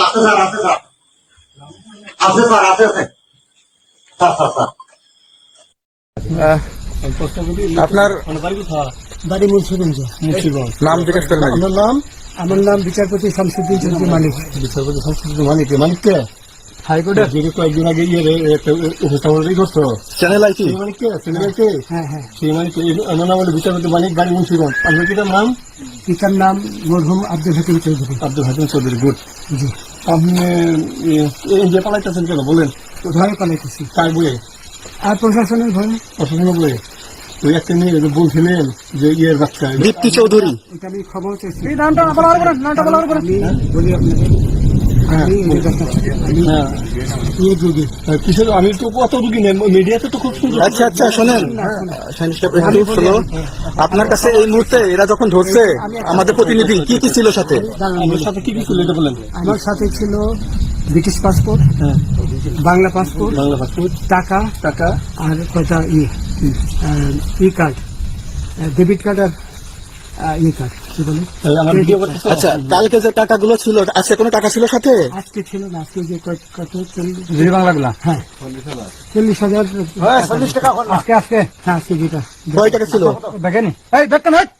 আছে স্যার আছে স্যার আছে স্যার আছে আছে স্যার স্যার স্যার আপনার বাড়ি মুন্সিগঞ্জ। নাম জিজ্ঞেস করেন আমার নাম আমার নাম বিচারপতি শামসুদ্দিন চৌধুরী মালিক বিচারপতি সংস্কৃতি মানিক। মানিককে হাইকোর্টে যে কয়েকদিন আগে ইয়ে রে, একটা উপস্থাপন করছ চ্যানেল আইটি সেই মানিককে সিনেমাকে হ্যাঁ হ্যাঁ। সেই মানিক আমার নাম হলো বিচারপতি মানিক বাড়ি মুন্সিগঞ্জ। আপনার পিতার নাম? পিতার নাম মরহুম আব্দুল হাকিম চৌধুরী। আব্দুল হাকিম চৌধুরী গুড। জি। আপনি এই যে পালাইতেছেন কেন? বলেন। ভয়ে পালাইতেছি? কার বইয়ে? আর প্রশাসনের ভয়ে অসুবিধা বইয়ে। ওই একটা মেয়ে যে বলছিলেন যে ইয়ের বাচ্চা। দীপ্তি চৌধুরী। এটা আমি খবর চাইছি। নামটা আমি বলি আপনাকে হ্যাঁ, আমি এই দেখাচ্ছি। আমি হ্যাঁ ইয়ে তো রুগী মিডিয়াতে তো আচ্ছা আচ্ছা শোনেন আপনার কাছে এই মুহূর্তে এরা যখন ধরছে আমাদের প্রতিনিধি কি কি ছিল সাথে আমার সাথে ছিল আমার সাথে ছিল ব্রিটিশ পাসপোর্ট হ্যাঁ বাংলা পাসপোর্ট বাংলা পাসপোর্ট টাকা টাকা আর কয়টা ই ই কার্ড ডেবিট কার্ড আর কার্ড কি বলে আচ্ছা কালকে যে টাকাগুলো ছিল আজকে কোনো টাকা ছিল সাথে? আজকে ছিল না আজকে যে কত? চল্লিশ জি বাংলা গুলা হ্যাঁ। চল্লিশ হাজার। চল্লিশ টাকা আজকে আজকে। হ্যাঁ আজকে যেটা। কয় টাকা ছিল? দেখেন। এই দেখেন দেখেন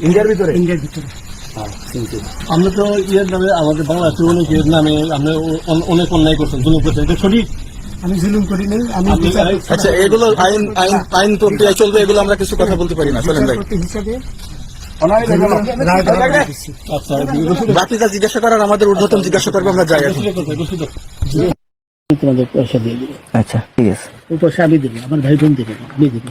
ইন্ডিয়ার ভিতরে? ইন্ডিয়ার ভিতরে। আমরা তো ইয়ের নামে আমাদের অনেক ইয়ের নামে অ- অনেক অন্যায় করছেন জুলুম করছেন এটা সঠিক? আমি জুলুম করি নাই আমি আচ্ছা এগুলো আইন আইন আইন প্রক্রিয়া চলবে এগুলো আমরা কিছু কথা বলতে পারি না চলেন ভাই। হিসাবে। আচ্ছা বাকি যা জিজ্ঞাসা করার আমাদের ঊর্ধ্বতন জিজ্ঞাসা করব আমরা যাই তোমাদের পয়সা দিয়ে দিবে আচ্ছা ঠিক আছে। ওই পয়সা আমি দেবো আমার ভাই বোন দেবে আমি দেবো।